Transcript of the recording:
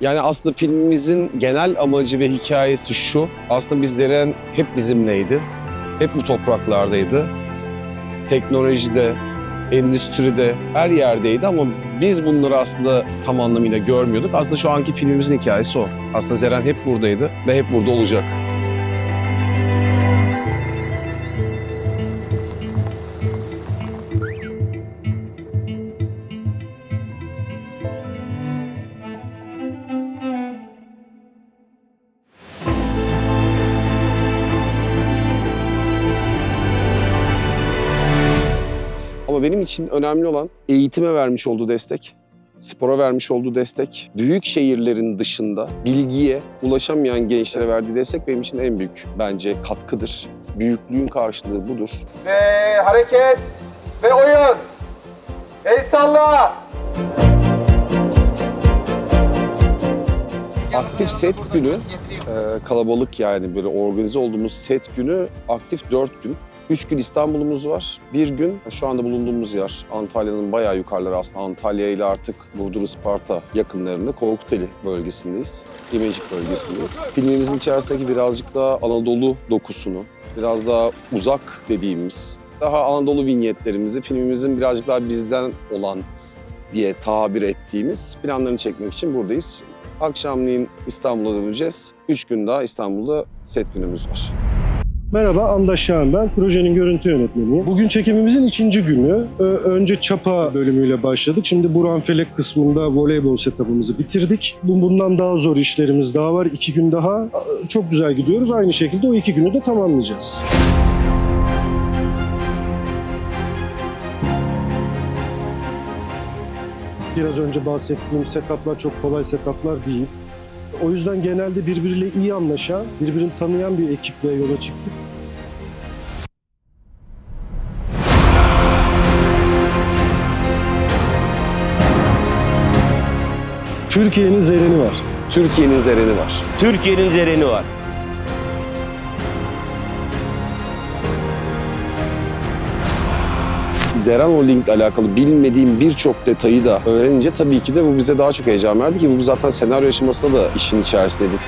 Yani aslında filmimizin genel amacı ve hikayesi şu. Aslında biz Zeren hep bizimleydi. Hep bu topraklardaydı. Teknolojide, endüstride, her yerdeydi ama biz bunları aslında tam anlamıyla görmüyorduk. Aslında şu anki filmimizin hikayesi o. Aslında Zeren hep buradaydı ve hep burada olacak. Ama benim için önemli olan eğitime vermiş olduğu destek, spora vermiş olduğu destek, büyük şehirlerin dışında bilgiye ulaşamayan gençlere verdiği destek benim için en büyük bence katkıdır. Büyüklüğün karşılığı budur. Ve hareket ve oyun. El salla. Aktif set günü e, kalabalık yani böyle organize olduğumuz set günü aktif 4 gün. 3 gün İstanbul'umuz var. Bir gün şu anda bulunduğumuz yer Antalya'nın bayağı yukarıları aslında Antalya ile artık Burdur Isparta yakınlarında Korkuteli bölgesindeyiz. İmecik bölgesindeyiz. Filmimizin içerisindeki birazcık daha Anadolu dokusunu, biraz daha uzak dediğimiz, daha Anadolu vinyetlerimizi filmimizin birazcık daha bizden olan diye tabir ettiğimiz planlarını çekmek için buradayız. Akşamleyin İstanbul'a döneceğiz. Üç gün daha İstanbul'da set günümüz var. Merhaba, Andaş Şahan ben. Projenin görüntü yönetmeniyim. Bugün çekimimizin ikinci günü. Önce çapa bölümüyle başladık. Şimdi Buran Felek kısmında voleybol setup'ımızı bitirdik. Bu- Bundan daha zor işlerimiz daha var. İki gün daha çok güzel gidiyoruz. Aynı şekilde o iki günü de tamamlayacağız. Biraz önce bahsettiğim setup'lar çok kolay setup'lar değil. O yüzden genelde birbiriyle iyi anlaşan, birbirini tanıyan bir ekiple yola çıktık. Türkiye'nin zereni var. Türkiye'nin zereni var. Türkiye'nin zereni var. Zeren Holding ile alakalı bilmediğim birçok detayı da öğrenince tabii ki de bu bize daha çok heyecan verdi ki bu zaten senaryo aşamasında da işin içerisindeydik.